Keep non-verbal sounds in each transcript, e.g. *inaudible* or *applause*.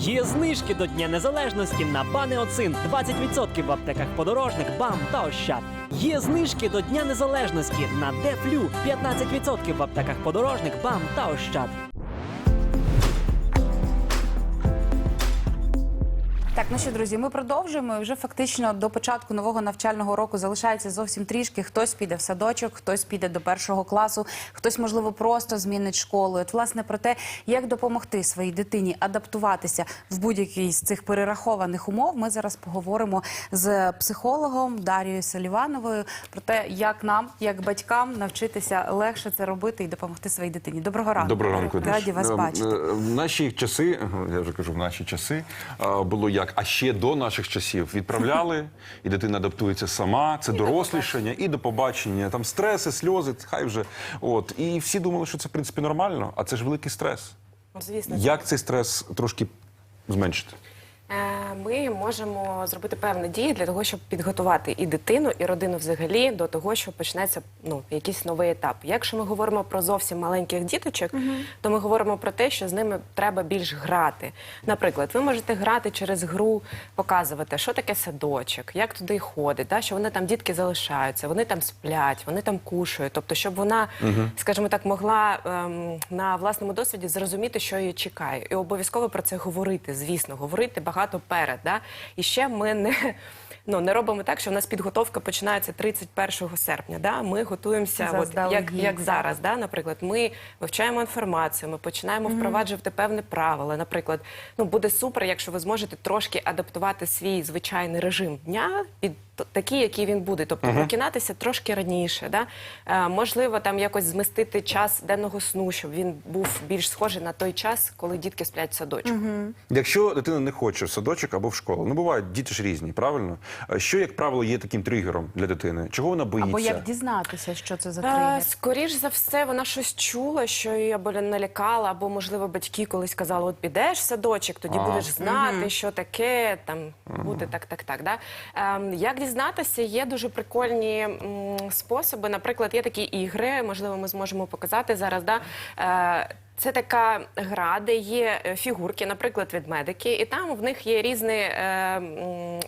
Є знижки до Дня Незалежності на Банеоцин 20% в аптеках подорожник, БАМ та Ощад. Є знижки до Дня Незалежності на Дефлю 15% в аптеках подорожник, БАМ та Ощад. Так, ну що, друзі, ми продовжуємо. І Вже фактично до початку нового навчального року залишається зовсім трішки. Хтось піде в садочок, хтось піде до першого класу, хтось, можливо, просто змінить школу. От, власне, про те, як допомогти своїй дитині адаптуватися в будь-якій з цих перерахованих умов. Ми зараз поговоримо з психологом Дарією Салівановою про те, як нам, як батькам, навчитися легше це робити і допомогти своїй дитині. Доброго ранку. Доброго ранку. Раді вас Е, бачити. е, В наші часи, я вже кажу, в наші часи було як, а ще до наших часів відправляли, *laughs* і дитина адаптується сама. Це дорослішання і до побачення. Там стреси, сльози, хай вже. От і всі думали, що це в принципі нормально, а це ж великий стрес. Звісно, Як цей стрес трошки зменшити? Е, ми можемо зробити певні дії для того, щоб підготувати і дитину, і родину взагалі до того, що почнеться ну якийсь новий етап. Якщо ми говоримо про зовсім маленьких діточок, то ми говоримо про те, що з ними треба більш грати. Наприклад, ви можете грати через гру, показувати, що таке садочок, як туди ходить, да, що вони там дітки залишаються, вони там сплять, вони там кушають. Тобто, щоб вона, скажімо так, могла ем, на власному досвіді зрозуміти, що її чекає, і обов'язково про це говорити. Звісно, говорити багато перед. Да? І ще ми не. Ну, не робимо так, що в нас підготовка починається 31 серпня. Да? Ми готуємося, от, як, як зараз. Да? Наприклад, ми вивчаємо інформацію, ми починаємо впроваджувати певні правила. Наприклад, ну буде супер, якщо ви зможете трошки адаптувати свій звичайний режим дня під такий, який він буде. Тобто прокинатися трошки раніше. Да? Е, можливо, там якось змістити час денного сну, щоб він був більш схожий на той час, коли дітки сплять в садочку. Якщо дитина не хоче в садочок або в школу, ну бувають діти ж різні, правильно? Що, як правило, є таким тригером для дитини? Чого вона боїться? Або як дізнатися, що це за Е, тригер? Скоріш за все, вона щось чула, що її або налякала, або можливо батьки колись казали, от підеш в садочок, тоді А. будеш знати, що таке там бути так, так, так. Да? Як дізнатися, є дуже прикольні способи. Наприклад, є такі ігри, можливо, ми зможемо показати зараз. Да? Е, це така гра, де є е, фігурки, наприклад, ведмедики, і там в них є різні е,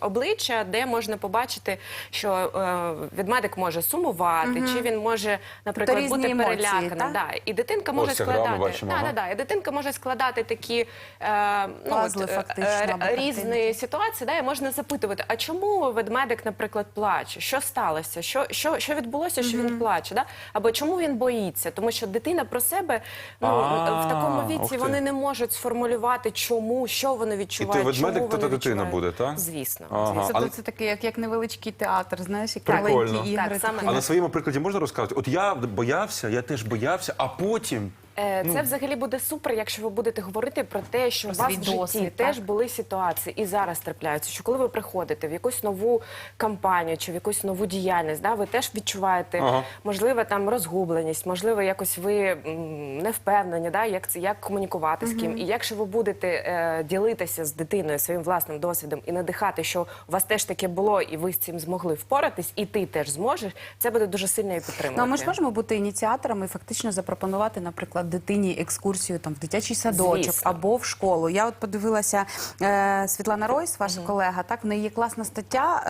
обличчя, де можна побачити, що е, ведмедик може сумувати, чи він може, наприклад, Тобто різні бути емоції, переляканим. Да. І дитинка може гра, ми складати бачимо, да, да, да. І дитинка може складати такі е, ну, Пазли от, е, фактично, е, різні картинки. ситуації, да, і можна запитувати, а чому ведмедик, наприклад, плаче? Що сталося? Що, що, що відбулося, що він плаче? Да? Або чому він боїться? Тому що дитина про себе ну, А, в такому ух віці ти. вони не можуть сформулювати, чому, що вони відчувають. ведмедик, чому то вони та дитина відчувають. буде, так? Звісно. Ага. звісно. Тобто це такий, як, як невеличкий театр, знаєш, як Прикольно. маленькі ігри. Так, саме. А на своєму прикладі можна розказати? От я боявся, я теж боявся, а потім. Е, Ну. Це взагалі буде супер, якщо ви будете говорити про те, що Про у вас свій в житті досвід, теж були ситуації і зараз трапляються. Що коли ви приходите в якусь нову кампанію чи в якусь нову діяльність, да, ви теж відчуваєте Ага. можливо там розгубленість, можливо, якось ви м, не впевнені, да, як це як комунікувати з ким. І якщо ви будете е, ділитися з дитиною своїм власним досвідом і надихати, що у вас теж таке було, і ви з цим змогли впоратись, і ти теж зможеш, це буде дуже сильно її підтримувати. Ну, а ми ж можемо бути ініціаторами і фактично запропонувати, наприклад, дитині екскурсію там в дитячий садочок Звісно. або в школу. Я от подивилася е, Світлана Ройс, ваша колега. Так в неї є класна стаття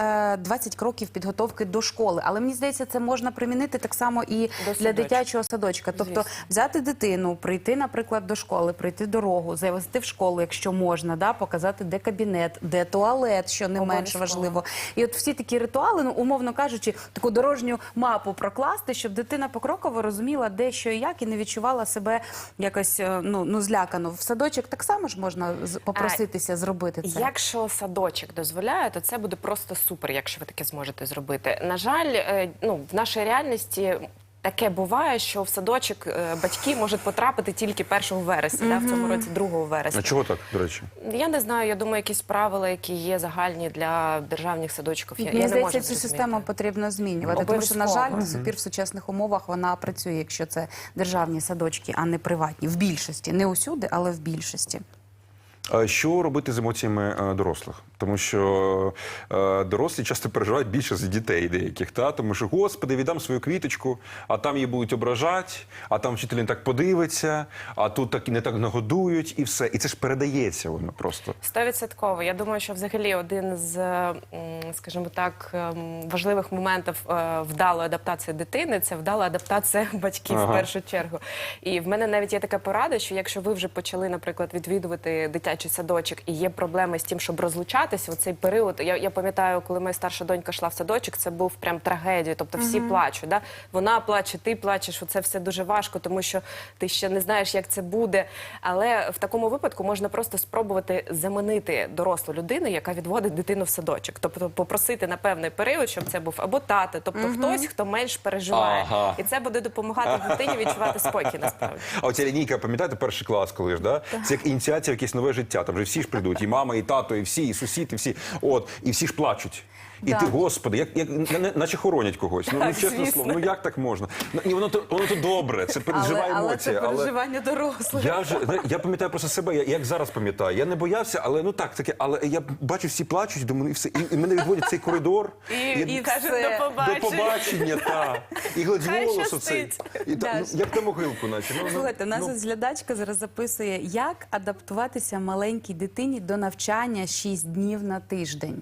е, «20 кроків підготовки до школи. Але мені здається, це можна примінити так само і для дитячого садочка. Тобто Звісно. взяти дитину, прийти, наприклад, до школи, прийти дорогу, завести в школу, якщо можна, да, показати, де кабінет, де туалет, що не менш важливо. І от всі такі ритуали, ну умовно кажучи, таку дорожню мапу прокласти, щоб дитина покроково розуміла, де що і як, і не відчувала себе якось е, ну, ну злякано. В садочок так само ж можна попроситися зробити це. Якщо садочок дозволяє, то це буде просто супер, якщо ви таке зможете зробити. На жаль, е, ну в нашій реальності. Таке буває, що в садочок е, батьки можуть потрапити тільки 1 вересня, да, в цьому році 2 вересня. А чого так, до речі? Я не знаю, я думаю, якісь правила, які є загальні для державних садочків. Я, Мені я не здається, цю зрозуміти. систему потрібно змінювати, тому що, на жаль, Обов'язково. до сих пір в сучасних умовах вона працює, якщо це державні садочки, а не приватні. В більшості. Не усюди, але в більшості. А Що робити з емоціями е, дорослих? Тому що е, дорослі часто переживають більше за дітей деяких, та тому що господи, віддам свою квіточку, а там її будуть ображати, а там вчитель не так подивиться, а тут так і не так нагодують, і все. І це ж передається воно просто. Стовідсотково. Я думаю, що взагалі один з, скажімо так, ем, важливих моментів е, вдалої адаптації дитини це вдала адаптація *laughs* батьків Ага. в першу чергу. І в мене навіть є така порада, що якщо ви вже почали, наприклад, відвідувати дитячий садочок і є проблеми з тим, щоб розлучатися у цей період. Я, я пам'ятаю, коли моя старша донька йшла в садочок, це був прям трагедія. Тобто всі плачуть. Да? Вона плаче, ти плачеш. Це все дуже важко, тому що ти ще не знаєш, як це буде. Але в такому випадку можна просто спробувати заманити дорослу людину, яка відводить дитину в садочок. Тобто попросити на певний період, щоб це був або тато, тобто хтось, хто менш переживає. Ага. І це буде допомагати дитині відчувати спокій насправді. А оця лінійка, пам'ятаєте, перший клас, коли ж да? Це як ініціація в якесь нове життя. Там вже всі ж прийдуть, і мама, і тато, і всі, і сусід, і всі. От, і всі ж плачуть. І Да. ти, господи, як, як на- на- наче хоронять когось. Ну, ну Так, чесне слово, ну як так можна? Ну, Ні, воно то воно то добре, це пережива емоція. дорослих. Я вже я пам'ятаю просто себе, я як зараз пам'ятаю. Я не боявся, але ну так, таке, але я бачу, всі плачуть, думаю, і все. І, і мене відводять цей коридор. І, Я- і кажуть, все. до до побачення. побачення, так. І волос оцей. І так, ну, як на могилку, наче. Ну, ну, Слухайте, у нас ну, глядачка зараз записує, як адаптуватися маленькій дитині до навчання 6 днів на тиждень.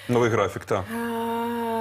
Новий графік, так.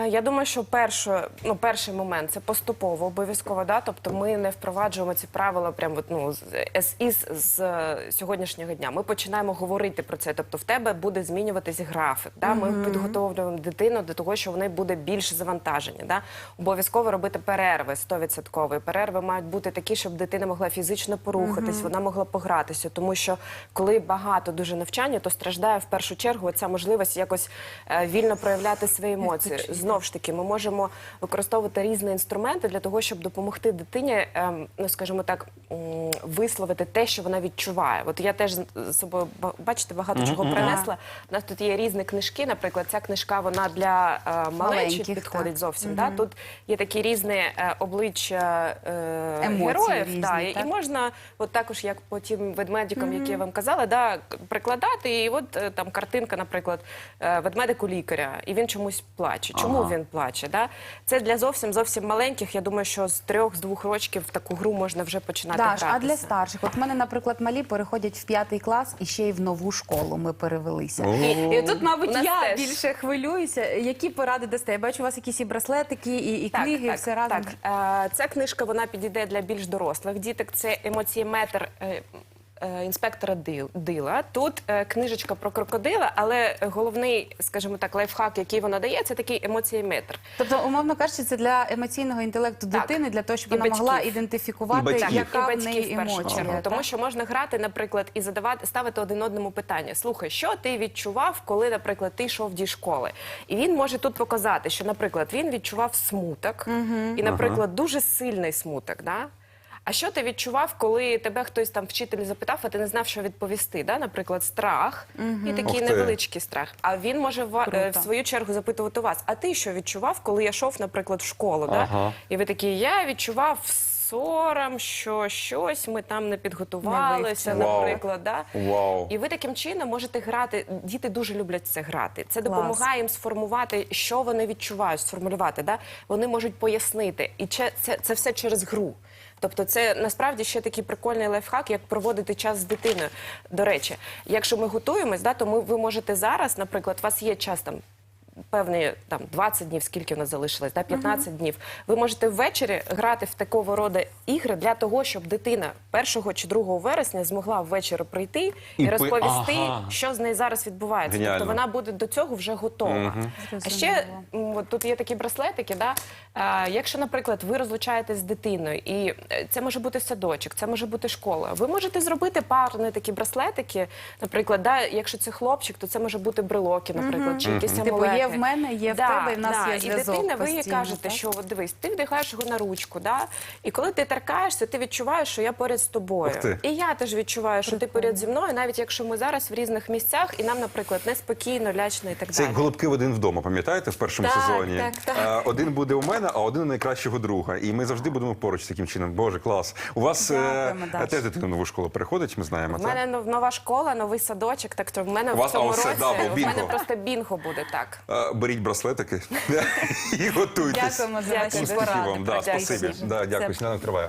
Я думаю, що перше, ну, перший момент це поступово обов'язково. Да? Тобто ми не впроваджуємо ці правила прямо от, ну, з з- із з е, сьогоднішнього дня. Ми починаємо говорити про це. Тобто в тебе буде змінюватись графік. Да? Ми підготовлюємо дитину до того, що вони буде більш завантажені. Да? Обов'язково робити перерви 100%. Перерви мають бути такі, щоб дитина могла фізично порухатись, вона могла погратися. Тому що коли багато дуже навчання, то страждає в першу чергу ця можливість якось е, вільно проявляти свої емоції. Знову ж таки, ми можемо використовувати різні інструменти для того, щоб допомогти дитині, ем, ну скажімо так, висловити те, що вона відчуває. От я теж з собою бачите, багато чого принесла. У нас тут є різні книжки. Наприклад, ця книжка вона для е, малечі Маленьких, підходить так. зовсім. Да? Тут є такі різні е, обличчя е, Емоції героїв. різні, да, і- так? і можна, от також як по тим ведмедикам, які я вам казала, да, прикладати. І от там картинка, наприклад, е, ведмедик у лікаря, і він чомусь плаче. Чому він плаче? Да? Це для зовсім зовсім маленьких. Я думаю, що з трьох з двох років в таку гру можна вже починати Даш, а для старших? От в мене, наприклад, малі переходять в п'ятий клас і ще й в нову школу ми перевелися. І, і тут, мабуть, я теж. більше хвилююся. Які поради дасте? Я бачу у вас якісь і браслетики, і, і книги, все разом. Так. Е, Ця книжка вона підійде для більш дорослих діток. Це емоціметр. Е, Інспектора Дила. Тут е, книжечка про крокодила, але головний, скажімо так, лайфхак, який вона дає, це такий емоціметр. Тобто, умовно кажучи, це для емоційного інтелекту Так. дитини, для того, щоб І вона могла батьків. І ідентифікувати, батьків. яка і в неї емоція. Тому що можна грати, наприклад, і задавати ставити один одному питання. Слухай, що ти відчував, коли, наприклад, ти йшов до школи? І він може тут показати, що, наприклад, він відчував смуток, і, наприклад, дуже сильний смуток. Да? А що ти відчував, коли тебе хтось там вчитель запитав, а ти не знав, що відповісти? Да? Наприклад, страх і такий ти. невеличкий страх. А він може ва- Круто. е, в свою чергу запитувати вас: а ти що відчував, коли я йшов, наприклад, в школу? Да? Ага. І ви такі, я відчував сором, що щось ми там не підготувалися, Не вивчили. наприклад. Да? Вау. І ви таким чином можете грати. Діти дуже люблять це грати. Це Клас. допомагає їм сформувати, що вони відчувають, сформулювати. Да? Вони можуть пояснити. І це, це, це все через гру. Тобто, це насправді ще такий прикольний лайфхак, як проводити час з дитиною. До речі, якщо ми готуємось, да, то ми, ви можете зараз, наприклад, у вас є час там певні там 20 днів, скільки в нас залишилось, да, 15 днів. Ви можете ввечері грати в такого роду ігри для того, щоб дитина 1 чи 2 вересня змогла ввечері прийти і, І розповісти, Ага. що з нею зараз відбувається. Геніально. Тобто вона буде до цього вже готова. А ще от тут є такі браслетики. Да? А, якщо, наприклад, ви розлучаєтесь з дитиною, і е, це може бути садочок, це може бути школа. Ви можете зробити парні такі браслетики. Наприклад, да, якщо це хлопчик, то це може бути брелоки, наприклад, чи якісь Типу, амулети. В мене, є в Да, тебе, і в нас да. є зв'язок І дитина, ви їй постійно, кажете, так? що от дивись, ти вдягаєш його на ручку, да? і коли ти торкаєшся, ти відчуваєш, що я поряд з тобою. Ух ти. І я теж відчуваю, що ти поряд зі мною, навіть якщо ми зараз в різних місцях, і нам, наприклад, неспокійно, лячно і так Це далі. як голубки в один вдома, пам'ятаєте, в першому Так, сезоні? так, так. Е, Один буде у мене, а один у найкращого друга. І ми завжди будемо поруч таким чином. Боже, клас. У вас е, Дякуємо, Даша. теж дитина в нову школу переходить, ми знаємо. Так? мене нов- нова школа, новий садочок, так то в мене У в цьому році да, бо в бінго. мене просто бінго буде так. Е, Беріть браслетики *laughs* і готуйтесь. Дякуємо за ваші. Успіхів поради. вам, да, Дякую. спасибі. Да, дякую. Сніданок триває.